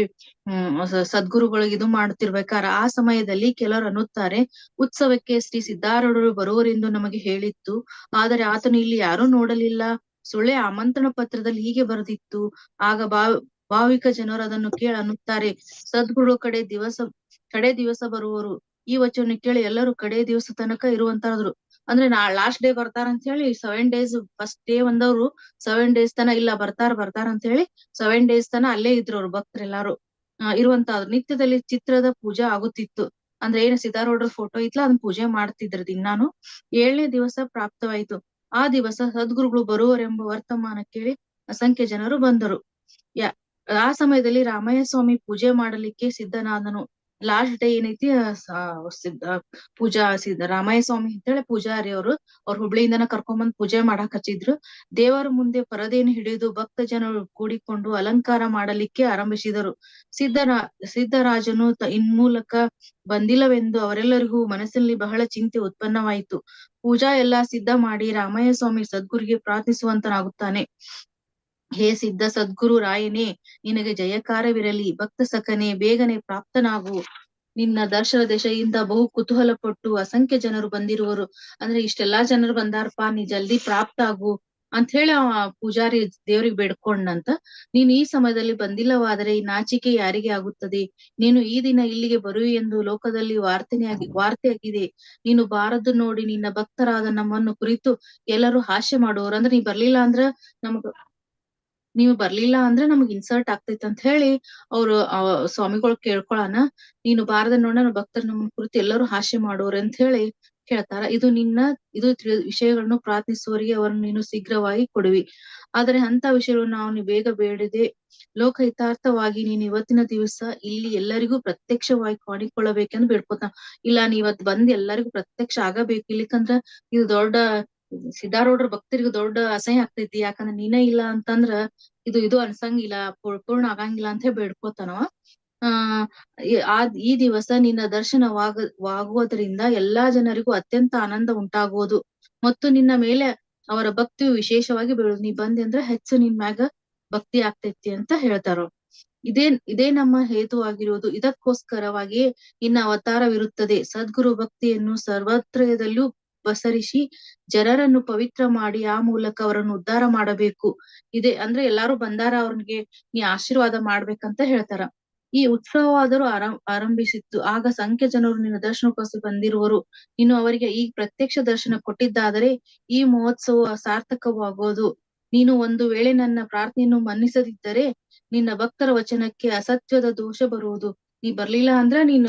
ಹ್ಮ್ ಸದ್ಗುರುಗಳಿಗೆ ಇದು ಮಾಡ್ತಿರ್ಬೇಕಾರ. ಆ ಸಮಯದಲ್ಲಿ ಕೆಲವರು ಅನ್ನುತ್ತಾರೆ, ಉತ್ಸವಕ್ಕೆ ಶ್ರೀ ಸಿದ್ಧಾರೂಢರು ಬರುವರೆಂದು ನಮಗೆ ಹೇಳಿತ್ತು. ಆದರೆ ಆತನು ಇಲ್ಲಿ ಯಾರೂ ನೋಡಲಿಲ್ಲ. ಸುಳ್ಳೆ ಆಮಂತ್ರಣ ಪತ್ರದಲ್ಲಿ ಹೀಗೆ ಬರೆದಿತ್ತು. ಆಗ ಭಾವ ಭಾವಿಕ ಜನರು ಅದನ್ನು ಕೇಳ ಅನ್ನುತ್ತಾರೆ ಸದ್ಗುರು ಕಡೆ ದಿವಸ ಕಡೆ ದಿವಸ ಬರುವರು ಈ ವಚನ ಕೇಳಿ ಎಲ್ಲರೂ ಕಡೆ ದಿವಸ ತನಕ ಇರುವಂತಾದ್ರು ಅಂದ್ರೆ ನಾ ಲಾಸ್ಟ್ ಡೇ ಬರ್ತಾರ ಅಂತ ಹೇಳಿ ಸೆವೆನ್ ಡೇಸ್ ಫಸ್ಟ್ ಡೇ ಬಂದವರು ಸೆವೆನ್ ಡೇಸ್ ತನ ಇಲ್ಲ, ಬರ್ತಾರ ಬರ್ತಾರ ಅಂತ ಹೇಳಿ ಸೆವೆನ್ ಡೇಸ್ ತನ ಅಲ್ಲೇ ಇದ್ರು ಅವ್ರು ಭಕ್ತರೆಲ್ಲಾರು ಇರುವಂತಾದ್ರು ನಿತ್ಯದಲ್ಲಿ ಚಿತ್ರದ ಪೂಜಾ ಆಗುತ್ತಿತ್ತು. ಅಂದ್ರೆ ಏನು ಸಿದ್ಧಾರೂಢರ ಫೋಟೋ ಇತ್ಲ, ಅದನ್ನ ಪೂಜೆ ಮಾಡ್ತಿದ್ರು ದಿನಾನು ಏಳನೇ ದಿವಸ ಪ್ರಾಪ್ತವಾಯಿತು. ಆ ದಿವಸ ಸದ್ಗುರುಗಳು ಬರುವರೆಂಬ ವರ್ತಮಾನ ಕೇಳಿ ಅಸಂಖ್ಯ ಜನರು ಬಂದರು. ಯಾ ಆ ಸಮಯದಲ್ಲಿ ರಾಮಯ್ಯ ಸ್ವಾಮಿ ಪೂಜೆ ಮಾಡಲಿಕ್ಕೆ ಸಿದ್ಧನಾದನು. ಲಾಸ್ಟ್ ಡೇ ಏನೈತಿ ಸಿದ್ಧ, ಪೂಜಾ, ಸಿದ್ಧ ರಾಮಯ್ಯ ಸ್ವಾಮಿ ಅಂತೇಳಿ ಪೂಜಾರಿ ಅವರು ಅವ್ರ ಹುಬ್ಳಿಯಿಂದನ ಕರ್ಕೊಂಬಂದ್ ಪೂಜೆ ಮಾಡಕ್ ಹಚ್ಚಿದ್ರು. ದೇವರ ಮುಂದೆ ಪರದೆಯನ್ನು ಹಿಡಿದು ಭಕ್ತ ಜನರು ಕೂಡಿಕೊಂಡು ಅಲಂಕಾರ ಮಾಡಲಿಕ್ಕೆ ಆರಂಭಿಸಿದರು. ಸಿದ್ಧರಾ, ಸಿದ್ಧರಾಜನು ಇನ್ ಇನ್ಮೂಲಕ ಬಂದಿಲ್ಲವೆಂದು ಅವರೆಲ್ಲರಿಗೂ ಮನಸ್ಸಿನಲ್ಲಿ ಬಹಳ ಚಿಂತೆ ಉತ್ಪನ್ನವಾಯಿತು. ಪೂಜಾ ಎಲ್ಲಾ ಸಿದ್ಧ ಮಾಡಿ ರಾಮಯ್ಯ ಸ್ವಾಮಿ ಸದ್ಗುರಿಗೆ ಪ್ರಾರ್ಥಿಸುವಂತನಾಗುತ್ತಾನೆ. ಹೇ ಸಿದ್ಧ ಸದ್ಗುರು ರಾಯನೇ, ನಿನಗೆ ಜಯಕಾರವಿರಲಿ. ಭಕ್ತ ಸಖನೆ, ಬೇಗನೆ ಪ್ರಾಪ್ತನಾಗು. ನಿನ್ನ ದರ್ಶನ ದೆಶೆಯಿಂದ ಬಹು ಕುತೂಹಲ ಪಟ್ಟು ಅಸಂಖ್ಯ ಜನರು ಬಂದಿರುವರು. ಅಂದ್ರೆ ಇಷ್ಟೆಲ್ಲಾ ಜನರು ಬಂದಾರಪ್ಪ, ನೀ ಜಲ್ದಿ ಪ್ರಾಪ್ತ ಆಗು ಅಂತ ಹೇಳಿ ಆ ಪೂಜಾರಿ ದೇವ್ರಿಗೆ ಬೇಡ್ಕೊಂಡಂತ, ನೀನ್ ಈ ಸಮಯದಲ್ಲಿ ಬಂದಿಲ್ಲವಾದರೆ ಈ ನಾಚಿಕೆ ಯಾರಿಗೆ ಆಗುತ್ತದೆ? ನೀನು ಈ ದಿನ ಇಲ್ಲಿಗೆ ಬರು ಎಂದು ಲೋಕದಲ್ಲಿ ವಾರ್ತೆನೆಯಾಗಿ ವಾರ್ತೆಯಾಗಿದೆ. ನೀನು ಬಾರದ್ದು ನೋಡಿ ನಿನ್ನ ಭಕ್ತರಾದ ನಮ್ಮನ್ನು ಕುರಿತು ಎಲ್ಲರೂ ಹಾಸ್ಯ ಮಾಡುವರು ಅಂದ್ರೆ ನೀ ಬರ್ಲಿಲ್ಲ ಅಂದ್ರ ನಮಗ ನೀವು ಬರ್ಲಿಲ್ಲ ಅಂದ್ರೆ ನಮಗ್ ಇನ್ಸರ್ಟ್ ಆಗ್ತೈತ್ ಅಂತ ಹೇಳಿ ಅವ್ರು ಸ್ವಾಮಿಗಳು ಕೇಳ್ಕೊಳನ, ನೀನು ಬಾರದ ನೋಡ ಭಕ್ತರು ನಮ್ಮ ಕುರಿತು ಎಲ್ಲರೂ ಹಾಸ್ಯ ಮಾಡೋರು ಅಂತ ಹೇಳಿ ಕೇಳ್ತಾರ. ಇದು ನಿನ್ನ, ಇದು ವಿಷಯಗಳನ್ನು ಪ್ರಾರ್ಥಿಸುವವರಿಗೆ ಅವರನ್ನು ನೀನು ಶೀಘ್ರವಾಗಿ ಕೊಡುವಿ. ಆದರೆ ಅಂತ ವಿಷಯಗಳನ್ನು ನಾವು ಬೇಗ ಬೇಡದೆ ಲೋಕ ಹಿತಾರ್ಥವಾಗಿ ನೀನು ಇವತ್ತಿನ ದಿವಸ ಇಲ್ಲಿ ಎಲ್ಲರಿಗೂ ಪ್ರತ್ಯಕ್ಷವಾಗಿ ಕಾಣಿಕೊಳ್ಳಬೇಕೆಂದು ಬೇಡ್ಕೊತಾನ ಇಲ್ಲ ನೀ ಇವತ್ ಬಂದ್ ಎಲ್ಲರಿಗೂ ಪ್ರತ್ಯಕ್ಷ ಆಗಬೇಕು ಇಲ್ಲಿಕಂದ್ರ ಇದು ದೊಡ್ಡ ಸಿದ್ದಾರೂಢರ ಭಕ್ತರಿಗೆ ದೊಡ್ಡ ಅಸಹ್ಯ ಆಗ್ತೈತಿ. ಯಾಕಂದ್ರ ನೀನೇ ಇಲ್ಲ ಅಂತಂದ್ರ ಇದು ಇದು ಅನ್ಸಂಗಿಲ್ಲ, ಪೂರ್- ಪೂರ್ಣ ಆಗಂಗಿಲ್ಲ ಅಂತ ಹೇಳಿ ಬೇಡ್ಕೋತಾನವ. ಆ, ಈ- ಆ, ಈ ದಿವಸ ನಿನ್ನ ದರ್ಶನವಾಗ, ವಾಗುವುದರಿಂದ ಎಲ್ಲಾ ಜನರಿಗೂ ಅತ್ಯಂತ ಆನಂದ ಉಂಟಾಗುವುದು. ಮತ್ತು ನಿನ್ನ ಮೇಲೆ ಅವರ ಭಕ್ತಿಯು ವಿಶೇಷವಾಗಿ ಬೀಳುದು ನೀ ಬಂದೆ ಅಂದ್ರ ಹೆಚ್ಚು ನಿನ್ ಮ್ಯಾಗ ಭಕ್ತಿ ಆಗ್ತೈತಿ ಅಂತ ಹೇಳ್ತಾರ. ಇದೇ ಇದೇ ನಮ್ಮ ಹೇತುವಾಗಿರುವುದು. ಇದಕ್ಕೋಸ್ಕರವಾಗಿ ನಿನ್ನ ಅವತಾರವಿರುತ್ತದೆ. ಸದ್ಗುರು ಭಕ್ತಿಯನ್ನು ಸರ್ವತ್ರಯದಲ್ಲೂ ಪಸರಿಸಿ ಜನರನ್ನು ಪವಿತ್ರ ಮಾಡಿ ಆ ಮೂಲಕ ಅವರನ್ನು ಉದ್ಧಾರ ಮಾಡಬೇಕು. ಇದೆ ಅಂದ್ರೆ ಎಲ್ಲಾರು ಬಂದಾರ ಅವ್ರಿಗೆ ನೀ ಆಶೀರ್ವಾದ ಮಾಡ್ಬೇಕಂತ ಹೇಳ್ತಾರ. ಈ ಉತ್ಸವವಾದರೂ ಆರಂಭ ಆರಂಭಿಸಿತ್ತು. ಆಗ ಸಂಖ್ಯೆ ಜನರು ನಿನ್ನ ದರ್ಶನಕ್ಕೋಸ್ಕರ ಬಂದಿರುವರು. ನೀನು ಅವರಿಗೆ ಈ ಪ್ರತ್ಯಕ್ಷ ದರ್ಶನ ಕೊಟ್ಟಿದ್ದಾದರೆ ಈ ಮಹೋತ್ಸವ ಸಾರ್ಥಕವಾಗೋದು. ನೀನು ಒಂದು ವೇಳೆ ನನ್ನ ಪ್ರಾರ್ಥನೆಯನ್ನು ಮನ್ನಿಸದಿದ್ದರೆ ನಿನ್ನ ಭಕ್ತರ ವಚನಕ್ಕೆ ಅಸತ್ಯದ ದೋಷ ಬರುವುದು. ನೀ ಬರ್ಲಿಲ್ಲ ಅಂದ್ರ ನೀನ್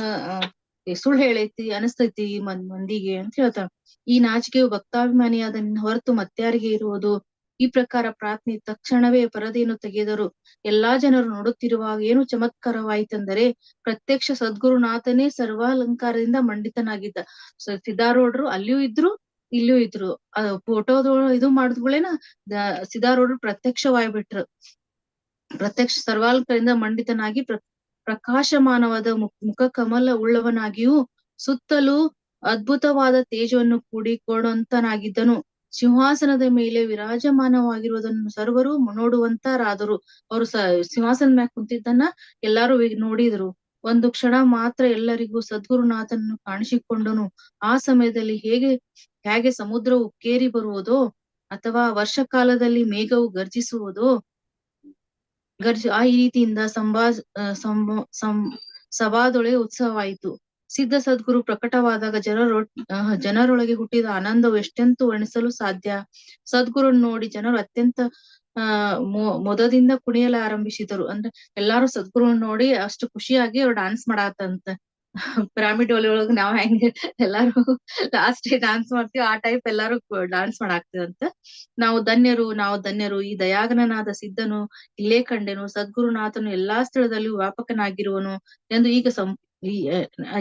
ಸುಳ್ಳು ಹೇಳೈತಿ, ಅನಸ್ತೈತಿ ಮನ್ ಮಂದಿಗೆ ಅಂತ ಹೇಳ್ತಾಳ ಈ ನಾಚಿಕೆಯು ಭಕ್ತಾಭಿಮಾನಿಯಾದ ಹೊರತು ಮತ್ಯಾರಿಗೆ ಇರುವುದು. ಈ ಪ್ರಕಾರ ಪ್ರಾರ್ಥನೆ ತಕ್ಷಣವೇ ಪರದೆಯನ್ನು ತೆಗೆದರು. ಎಲ್ಲಾ ಜನರು ನೋಡುತ್ತಿರುವಾಗ ಏನು ಚಮತ್ಕಾರವಾಯಿತೆಂದರೆ, ಪ್ರತ್ಯಕ್ಷ ಸದ್ಗುರುನಾಥನೇ ಸರ್ವಾಲಂಕಾರದಿಂದ ಮಂಡಿತನಾಗಿದ್ದ. ಸಿದ್ಧಾರೂಢರು ಅಲ್ಲಿಯೂ ಇದ್ರು, ಇಲ್ಲಿಯೂ ಇದ್ರು. ಫೋಟೋದೊಳ ಇದು ಮಾಡಿದ್ಗಳೇನ ಸಿದ್ದಾರೂಢರು ಪ್ರತ್ಯಕ್ಷವಾಗ್ಬಿಟ್ರು ಪ್ರತ್ಯಕ್ಷ ಸರ್ವಾಲಂಕಾರದಿಂದ ಮಂಡಿತನಾಗಿ ಪ್ರಕಾಶಮಾನವಾದ ಮುಖ ಕಮಲ ಉಳ್ಳವನಾಗಿಯೂ ಸುತ್ತಲೂ ಅದ್ಭುತವಾದ ತೇಜವನ್ನು ಕೂಡಿಕೊಂಡಂತನಾಗಿದ್ದನು. ಸಿಂಹಾಸನದ ಮೇಲೆ ವಿರಾಜಮಾನವಾಗಿರುವುದನ್ನು ಸರ್ವರು ನೋಡುವಂತರಾದರು. ಅವರು ಸಿಂಹಾಸನ ಮ್ಯಾಗ ಕುಂತಿದ್ದನ್ನ ಎಲ್ಲಾರು ನೋಡಿದ್ರು. ಒಂದು ಕ್ಷಣ ಮಾತ್ರ ಎಲ್ಲರಿಗೂ ಸದ್ಗುರುನಾಥನನ್ನು ಕಾಣಿಸಿಕೊಂಡನು. ಆ ಸಮಯದಲ್ಲಿ ಹೇಗೆ ಹೇಗೆ ಸಮುದ್ರವು ಕೇರಿ ಬರುವುದೋ ಅಥವಾ ವರ್ಷಕಾಲದಲ್ಲಿ ಮೇಘವು ಗರ್ಜಿಸುವುದೋ ಗರ್ಜ ಆ ಈ ರೀತಿಯಿಂದ ಸಂಭಾ ಸಂ ಸಂ, ಸಭಾದೊಳೆ ಉತ್ಸವವಾಯಿತು. ಸಿದ್ಧ ಸದ್ಗುರು ಪ್ರಕಟವಾದಾಗ ಜನರೊ ಜನರೊಳಗೆ ಹುಟ್ಟಿದ ಆನಂದವು ಎಷ್ಟೆಂತೂ ವರ್ಣಿಸಲು ಸಾಧ್ಯ? ಸದ್ಗುರುನ್ ನೋಡಿ ಜನರು ಅತ್ಯಂತ, ಆ ಮೊದದಿಂದ ಕುಣಿಯಲು ಆರಂಭಿಸಿದರು. ಅಂದ್ರೆ ಎಲ್ಲಾರು ಸದ್ಗುರುನ್ ನೋಡಿ ಅಷ್ಟು ಖುಷಿಯಾಗಿ ಅವ್ರು ಡಾನ್ಸ್ ಮಾಡಾತಂತ. ಪಿರಾಮಿಡ್ ಒಳಗ ನಾವ್ ಹೆಂಗ ಎಲ್ಲಾರು ಲಾಸ್ಟ್ ಡಾನ್ಸ್ ಮಾಡ್ತೀವಿ, ಆ ಟೈಪ್ ಎಲ್ಲಾರು ಡಾನ್ಸ್ ಅಂತ ನಾವು ಧನ್ಯರು ನಾವು ಧನ್ಯರು. ಈ ದಯಾಗನನಾದ ಸಿದ್ಧನು, ಇಲ್ಲೇ ಕಂಡೆನು, ಸದ್ಗುರುನಾಥನು ಎಲ್ಲಾ ಸ್ಥಳದಲ್ಲಿಯೂ ವ್ಯಾಪಕನಾಗಿರುವನು ಎಂದು ಈಗ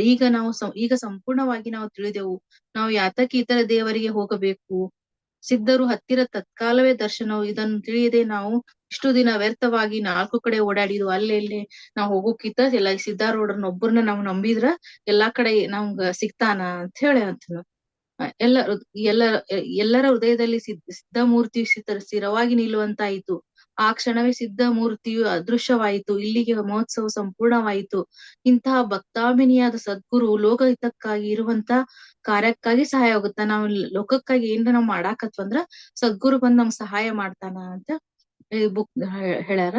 ಈಗ ನಾವು ಈಗ ಸಂಪೂರ್ಣವಾಗಿ ನಾವು ತಿಳಿದೆವು. ನಾವು ಯಾತಕ್ಕೆ ಇತರ ದೇವರಿಗೆ ಹೋಗಬೇಕು? ಸಿದ್ಧರು ಹತ್ತಿರ ತತ್ಕಾಲವೇ ದರ್ಶನವು, ಇದನ್ನು ತಿಳಿಯದೆ ನಾವು ಇಷ್ಟು ದಿನ ವ್ಯರ್ಥವಾಗಿ ನಾಲ್ಕು ಕಡೆ ಓಡಾಡಿದ್ವು. ಅಲ್ಲಿ, ಇಲ್ಲಿ ನಾವ್ ಹೋಗೋಕಿತ್ತ ಎಲ್ಲ ಸಿದ್ಧಾರೂಢರನ್ನ ಒಬ್ಬರನ್ನ ನಾವ್ ನಂಬಿದ್ರ ಎಲ್ಲಾ ಕಡೆ ನಮ್ಗ ಸಿಗ್ತಾನ ಅಂತ ಹೇಳಿ ಅಂತ ಎಲ್ಲ ಎಲ್ಲ, ಎಲ್ಲರ ಹೃದಯದಲ್ಲಿ ಸಿದ್ಧ ಮೂರ್ತಿ ಸ್ಥಿರ ಸ್ಥಿರವಾಗಿ ನಿಲ್ಲುವಂತಾಯಿತು. ಆ ಕ್ಷಣವೇ ಸಿದ್ಧ ಮೂರ್ತಿಯು ಅದೃಶ್ಯವಾಯಿತು. ಇಲ್ಲಿಗೆ ಮಹೋತ್ಸವ ಸಂಪೂರ್ಣವಾಯಿತು. ಇಂತಹ ಭಕ್ತಾಭಿನಿಯಾದ ಸದ್ಗುರು ಲೋಕಹಿತಕ್ಕಾಗಿ ಇರುವಂತ ಕಾರ್ಯಕ್ಕಾಗಿ ಸಹಾಯ ಆಗುತ್ತ? ನಾವು ಲೋಕಕ್ಕಾಗಿ ಏನ್ರ ನಾವ್ ಮಾಡಾಕತ್ವಂದ್ರ ಸದ್ಗುರು ಬಂದ್ ನಮ್ಗ್ ಸಹಾಯ ಮಾಡ್ತಾನ ಅಂತ ಬುಕ್ ಹೇಳ್ಯಾರ.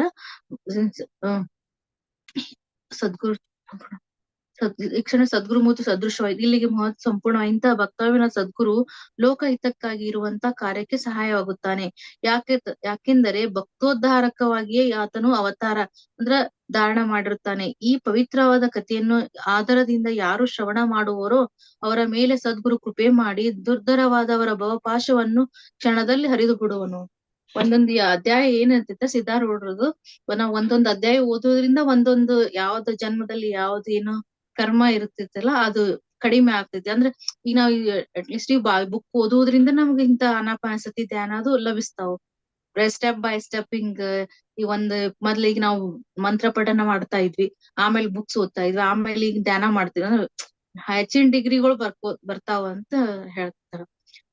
ಸದ್ಗುರು ಸದ್ ಕ್ಷಣ ಸದ್ಗುರು ಮೂರ್ತಿ ಸದೃಶವಾಯ್ತು. ಇಲ್ಲಿಗೆ ಮಹತ್ ಸಂಪೂರ್ಣ ಇಂತಹ ಭಕ್ತವಿನ ಸದ್ಗುರು ಲೋಕಹಿತಕ್ಕಾಗಿ ಇರುವಂತ ಕಾರ್ಯಕ್ಕೆ ಸಹಾಯವಾಗುತ್ತಾನೆ. ಯಾಕೆ ಯಾಕೆಂದರೆ ಭಕ್ತೋದ್ಧಾರಕವಾಗಿಯೇ ಆತನು ಅವತಾರ, ಅಂದ್ರ ಧಾರಣ ಮಾಡಿರುತ್ತಾನೆ. ಈ ಪವಿತ್ರವಾದ ಕಥೆಯನ್ನು ಆಧಾರದಿಂದ ಯಾರು ಶ್ರವಣ ಮಾಡುವರೋ ಅವರ ಮೇಲೆ ಸದ್ಗುರು ಕೃಪೆ ಮಾಡಿ ದುರ್ಧರವಾದವರ ಭವಪಾಶವನ್ನು ಕ್ಷಣದಲ್ಲಿ ಹರಿದು ಬಿಡುವನು ಒಂದೊಂದು ಅಧ್ಯಾಯ ಅಧ್ಯಾಯ ಏನಂತಿತ್ತ ಸಿದ್ಧಾರೂಢರದು? ನಾವ್ ಒಂದೊಂದು ಅಧ್ಯಾಯ ಓದೋದ್ರಿಂದ ಒಂದೊಂದು ಯಾವ್ದು ಜನ್ಮದಲ್ಲಿ ಯಾವ್ದು ಏನು ಕರ್ಮ ಇರ್ತಿತ್ತಲ್ಲ, ಅದು ಕಡಿಮೆ ಆಗ್ತೈತಿ. ಅಂದ್ರೆ ಈಗ ನಾವ್ ಅಟ್ಲೀಸ್ಟ್ ಈ ಬುಕ್ ಓದೋದ್ರಿಂದ ನಮ್ಗೆ ಇಂತ ಅನಾಪಾನಸತಿ ಧ್ಯಾನ ಅದು ಲಭಿಸ್ತಾವ್. ಸ್ಟೆಪ್ ಬೈ ಸ್ಟೆಪ್ ಹಿಂಗ್ ಈ ಒಂದ್ ಈಗ ನಾವು ಮಂತ್ರ ಪಠನ ಮಾಡ್ತಾ ಇದ್ವಿ, ಆಮೇಲೆ ಬುಕ್ಸ್ ಓದ್ತಾ ಇದ್ವಿ, ಆಮೇಲೆ ಈಗ ಧ್ಯಾನ ಮಾಡ್ತೀವಿ. ಅಂದ್ರೆ ಹೆಚ್ಚಿನ ಡಿಗ್ರಿಗಳು ಬರ್ಕೋ ಬರ್ತಾವ ಅಂತ ಹೇಳ್ತಾರ.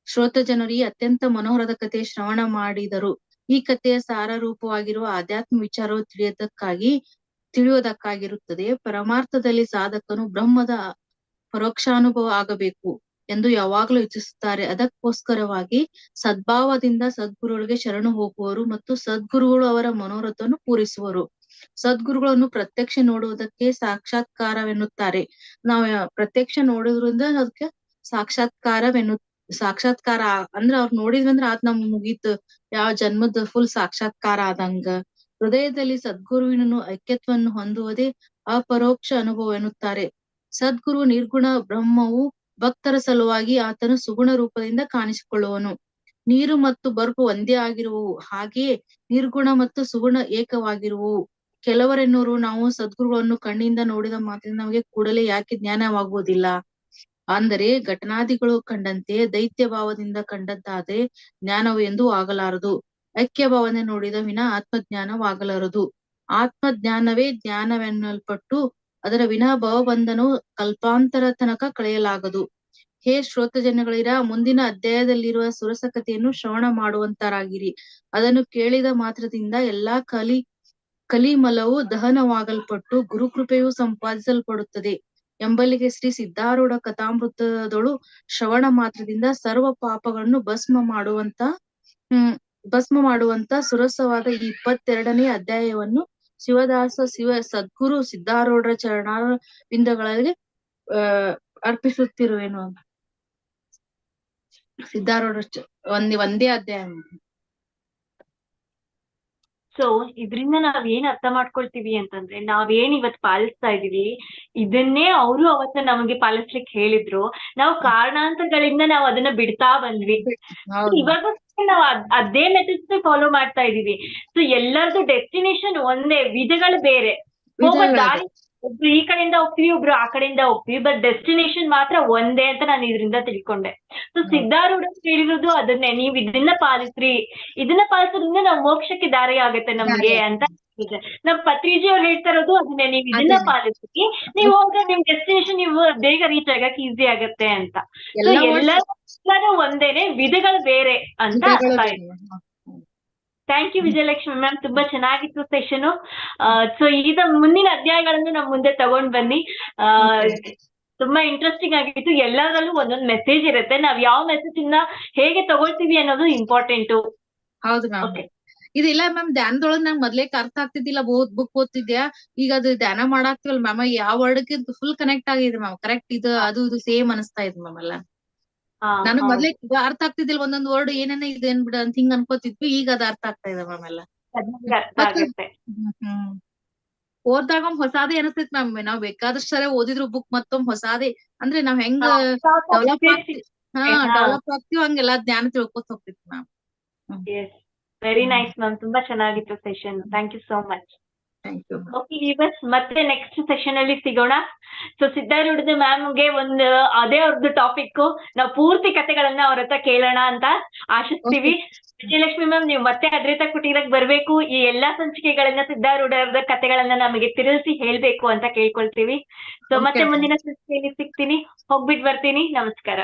ಶ್ರೋತ ಜನರು ಈ ಅತ್ಯಂತ ಮನೋಹರದ ಕಥೆ ಶ್ರವಣ ಮಾಡಿದರು. ಈ ಕಥೆಯ ಸಾರ ರೂಪವಾಗಿರುವ ಆಧ್ಯಾತ್ಮ ವಿಚಾರವು ತಿಳಿಯೋದಕ್ಕಾಗಿ, ತಿಳಿಯೋದಕ್ಕಾಗಿರುತ್ತದೆ. ಪರಮಾರ್ಥದಲ್ಲಿ ಸಾಧಕನು ಬ್ರಹ್ಮದ ಪರೋಕ್ಷಾನುಭವ ಆಗಬೇಕು ಎಂದು ಯಾವಾಗಲೂ ಇಚ್ಛಿಸುತ್ತಾರೆ ಅದಕ್ಕೋಸ್ಕರವಾಗಿ ಸದ್ಭಾವದಿಂದ ಸದ್ಗುರುಗಳಿಗೆ ಶರಣು ಹೋಗುವರು ಮತ್ತು ಸದ್ಗುರುಗಳು ಅವರ ಮನೋರಥವನ್ನು ಪೂರೈಸುವರು. ಸದ್ಗುರುಗಳನ್ನು ಪ್ರತ್ಯಕ್ಷ ನೋಡುವುದಕ್ಕೆ ಸಾಕ್ಷಾತ್ಕಾರವೆನ್ನುತ್ತಾರೆ. ನಾವು ಪ್ರತ್ಯಕ್ಷ ನೋಡೋದ್ರಿಂದ ಅದಕ್ಕೆ ಸಾಕ್ಷಾತ್ಕಾರವೆನ್ನು ಸಾಕ್ಷಾತ್ಕಾರ ಅಂದ್ರ ಅವ್ರ ನೋಡಿದ್ವಂದ್ರ ಆತ್ ನಮ್ ಮುಗೀತು. ಯಾವ ಜನ್ಮದ ಫುಲ್ ಸಾಕ್ಷಾತ್ಕಾರ ಆದಂಗ. ಹೃದಯದಲ್ಲಿ ಸದ್ಗುರುವಿನನ್ನು ಐಕ್ಯತ್ವವನ್ನು ಹೊಂದುವುದೇ ಅಪರೋಕ್ಷ ಅನುಭವ ಎನ್ನುತ್ತಾರೆ. ಸದ್ಗುರು ನಿರ್ಗುಣ ಬ್ರಹ್ಮವು ಭಕ್ತರ ಸಲುವಾಗಿ ಆತನು ಸುಗುಣ ರೂಪದಿಂದ ಕಾಣಿಸಿಕೊಳ್ಳುವನು. ನೀರು ಮತ್ತು ಬರ್ಪು ಒಂದೇ ಆಗಿರುವವು. ಹಾಗೆಯೇ ನಿರ್ಗುಣ ಮತ್ತು ಸುಗುಣ ಏಕವಾಗಿರುವವು. ಕೆಲವರೆನ್ನೋರು ನಾವು ಸದ್ಗುರುಗಳನ್ನು ಕಣ್ಣಿಂದ ನೋಡಿದ ಮಾತ್ರ ನಮಗೆ ಕೂಡಲೇ ಯಾಕೆ ಜ್ಞಾನವಾಗುವುದಿಲ್ಲ? ಅಂದರೆ ಘಟನಾದಿಗಳು ಕಂಡಂತೆ ದೈತ್ಯ ಭಾವದಿಂದ ಕಂಡಂತಾದ್ರೆ ಜ್ಞಾನವು ಎಂದು ಆಗಲಾರದು. ಐಕ್ಯ ಭಾವನೆ ನೋಡಿದ ವಿನ ಆತ್ಮಜ್ಞಾನವಾಗಲಾರದು. ಆತ್ಮಜ್ಞಾನವೇ ಜ್ಞಾನವೆನ್ನಲ್ಪಟ್ಟು ಅದರ ವಿನ ಭವಬಂಧನು ಕಲ್ಪಾಂತರ ತನಕ ಕಳೆಯಲಾಗದು. ಹೇ ಶ್ರೋತಜನಗಳಿರ, ಮುಂದಿನ ಅಧ್ಯಾಯದಲ್ಲಿರುವ ಸುರಸ ಕಥೆಯನ್ನು ಶ್ರವಣ ಮಾಡುವಂತರಾಗಿರಿ. ಅದನ್ನು ಕೇಳಿದ ಮಾತ್ರದಿಂದ ಎಲ್ಲಾ ಕಲಿ, ಕಲಿಮಲವು ದಹನವಾಗಲ್ಪಟ್ಟು ಗುರುಕೃಪೆಯು ಸಂಪಾದಿಸಲ್ಪಡುತ್ತದೆ. ಎಂಬಲ್ಲಿಗೆ ಶ್ರೀ ಸಿದ್ಧಾರೂಢ ಕಥಾಮೃತದೊಳು ಶ್ರವಣ ಮಾತ್ರದಿಂದ ಸರ್ವ ಪಾಪಗಳನ್ನು ಭಸ್ಮ ಮಾಡುವಂತ ಭಸ್ಮ ಮಾಡುವಂತ ಸುರಸವಾದ ಈ ಇಪ್ಪತ್ತೆರಡನೇ ಅಧ್ಯಾಯವನ್ನು ಶಿವದಾಸ ಶಿವ ಸದ್ಗುರು ಸಿದ್ಧಾರೂಢರ ಚರಣಾರವಿಂದಗಳಿಗೆ ಅಹ್ ಅರ್ಪಿಸುತ್ತಿರುವೆನು. ಸಿದ್ಧಾರೂಢ ಒಂದೇ ಒಂದೇ ಅಧ್ಯಾಯ. ಸೊ ಇದ್ರಿಂದ ನಾವ್ ಏನ್ ಅರ್ಥ ಮಾಡ್ಕೊಳ್ತೀವಿ ಅಂತಂದ್ರೆ ನಾವೇನ್ ಇವತ್ ಪಾಲಿಸ್ತಾ ಇದೀವಿ ಇದನ್ನೇ ಅವರು ಅವತ್ತ ನಮಗೆ ಪಾಲಿಸ್ಲಿಕ್ಕೆ ಹೇಳಿದ್ರು. ನಾವು ಕಾರಣಾಂತರಗಳಿಂದ ನಾವು ಅದನ್ನ ಬಿಡ್ತಾ ಬಂದ್ವಿ. ಇವಾಗ ನಾವು ಅದೇ ಮೆಥಡ್ಸ್ ಫಾಲೋ ಮಾಡ್ತಾ ಇದೀವಿ. ಸೊ ಎಲ್ಲರದು ಡೆಸ್ಟಿನೇಷನ್ ಒಂದೇ ವಿಧಗಳು ಬೇರೆ. ಹೋಗೋ ದಾರಿ ಒಬ್ರು ಈ ಕಡೆಯಿಂದ ಹೋಗ್ತೀವಿ ಒಬ್ರು ಆ ಕಡೆಯಿಂದ ಹೋಗ್ತೀವಿ ಬಟ್ ಡೆಸ್ಟಿನೇಷನ್ ಮಾತ್ರ ಒಂದೇ ಅಂತ ನಾನು ಇದರಿಂದ ತಿಳ್ಕೊಂಡೆ ಸೊ. ಸಿದ್ಧಾರೂಢ ಹೇಳಿರೋದು ಅದನ್ನೇ ನೀವ್ ಇದನ್ನ ಪಾಲಿಸ್ರಿ ಇದನ್ನ ಪಾಲಿಸೋದ್ರಿಂದ ನಾವು ಮೋಕ್ಷಕ್ಕೆ ದಾರಿ ಆಗತ್ತೆ ನಮ್ಗೆ ಅಂತ. ನಮ್ ಪತ್ರಿಜಿ ಅವ್ರು ಹೇಳ್ತಾ ಇರೋದು ಅದನ್ನೇ ನೀವ್ ಇದನ್ನ ಪಾಲಿಸ್ರಿ ಪಾಲಿಸಿ ನೀವು ಹೋದ್ರೆ ನಿಮ್ ಡೆಸ್ಟಿನೇಷನ್ ನೀವು ಬೇಗ ರೀಚ್ ಆಗಕ್ಕೆ ಈಸಿ ಆಗತ್ತೆ ಅಂತ ಎಲ್ಲರೂ ಒಂದೇನೆ ವಿಧಗಳು ಬೇರೆ ಅಂತ ಅರ್ಥ ಬೇರೆ. ಥ್ಯಾಂಕ್ ಯು ವಿಜಯಲಕ್ಷ್ಮಿ ಮ್ಯಾಮ್ ತುಂಬಾ ಚೆನ್ನಾಗಿತ್ತು ಸೆಷನ್ ಸೊ ಈಗ ಮುಂದಿನ ಅಧ್ಯಾಯಗಳನ್ನು ನಾವು ಮುಂದೆ ತಗೊಂಡ್ ಬನ್ನಿ. ತುಂಬಾ ಇಂಟ್ರೆಸ್ಟಿಂಗ್ ಆಗಿತ್ತು. ಎಲ್ಲರಲ್ಲೂ ಒಂದೊಂದು ಮೆಸೇಜ್ ಇರುತ್ತೆ. ನಾವ್ ಯಾವ ಮೆಸೇಜ್ ಇಂದ ಹೇಗೆ ತಗೊಳ್ತೀವಿ ಅನ್ನೋದು ಇಂಪಾರ್ಟೆಂಟ್ ಹೌದು ಮ್ಯಾಮ್. ಇದಿಲ್ಲ ಮ್ಯಾಮ್ ಧ್ಯಾನದೊಳಗ್ ನಂಗೆ ಮೊದ್ಲೇ ಅರ್ಥ ಆಗ್ತಿದ್ದಿಲ್ಲ. ಓದ್ ಬುಕ್ ಓದ್ತಿದ್ಯಾ ಈಗ ಅದು ಧ್ಯಾನ ಮಾಡಾಕ್ತಿವಲ್ ಮ್ಯಾಮ್ ಯಾವ ವರ್ಡ್ ಫುಲ್ ಕನೆಕ್ಟ್ ಆಗಿದೆ ಮ್ಯಾಮ್ ಕರೆಕ್ಟ್ ಇದು ಅದು ಇದು ಸೇಮ್ ಅನಿಸ್ತಾ ಇದೆ ಮ್ಯಾಮ್ ಎಲ್ಲ. ನನಗ್ ಮೊದ್ಲೇ ಇದು ಅರ್ಥ ಆಗ್ತಿದಿಲ್ಲ ಒಂದೊಂದ್ ವರ್ಡ್ ಏನೇನ ಇದು ಏನ್ ಬಿಡ ಅಂತ ಹಿಂಗ್ ಅನ್ಕೋತಿದ್ವಿ ಈಗ ಅದ್ ಅರ್ಥ ಆಗ್ತಾ ಇದೆ ಮ್ಯಾಮ್ ಎಲ್ಲ. ಓದ್ದಾಗ ಹೊಸಾದೇ ಅನಸ್ತೇತಿ ಮ್ಯಾಮ್ ನಾವ್ ಬೇಕಾದಷ್ಟು ಸಲ ಓದಿದ್ರು ಬುಕ್ ಮತ್ತೊಮ್ಮೆ ಹೊಸಾದೇ ಅಂದ್ರೆ ನಾವ್ ಹೆಂಗ್ ಡೆವಲಪ್ ಆಗ್ತಿವಿ ಹಾ. ಡೆವಲಪ್ ಆಗ್ತಿವಿ ಹಂಗೆಲ್ಲಾ ಜ್ಞಾನ ತಿಳ್ಕೊತ ಹೋಗ್ತಿತ್ತು ಮ್ಯಾಮ್ ವೆರಿ ನೈಸ್ ಮ್ಯಾಮ್ ತುಂಬಾ ಚೆನ್ನಾಗಿತ್ತು session thank you so much okay ಇವಸ್ ಮತ್ತೆ ನೆಕ್ಸ್ಟ್ ಸೆಷನ್ ಅಲ್ಲಿ ಸಿಗೋಣ. ಸೊ ಸಿದ್ಧಾರೂಢದ ಮ್ಯಾಮ್ಗೆ ಒಂದು ಅದೇ ಅವ್ರದ್ದು ಟಾಪಿಕ್ ನಾವು ಪೂರ್ತಿ ಕತೆಗಳನ್ನ ಅವ್ರ ಹತ್ರ ಕೇಳೋಣ ಅಂತ ಆಶಿಸ್ತೀವಿ. ವಿಜಯಲಕ್ಷ್ಮಿ ಮ್ಯಾಮ್ ನೀವು ಮತ್ತೆ ಅದ್ರಿತ ಕುಟೀರಕ್ ಬರಬೇಕು. ಈ ಎಲ್ಲಾ ಸಂಚಿಕೆಗಳನ್ನ ಸಿದ್ಧಾರೂಢರ ಕತೆಗಳನ್ನ ನಮಗೆ ತಿರುಗಿಸಿ ಹೇಳ್ಬೇಕು ಅಂತ ಕೇಳ್ಕೊಳ್ತೀವಿ. ಸೊ ಮತ್ತೆ. ಮುಂದಿನ ಸಂಚಿಕೆಯಲ್ಲಿ ಸಿಗ್ತೀನಿ. ಹೋಗ್ಬಿಟ್ ಬರ್ತೀನಿ. ನಮಸ್ಕಾರ.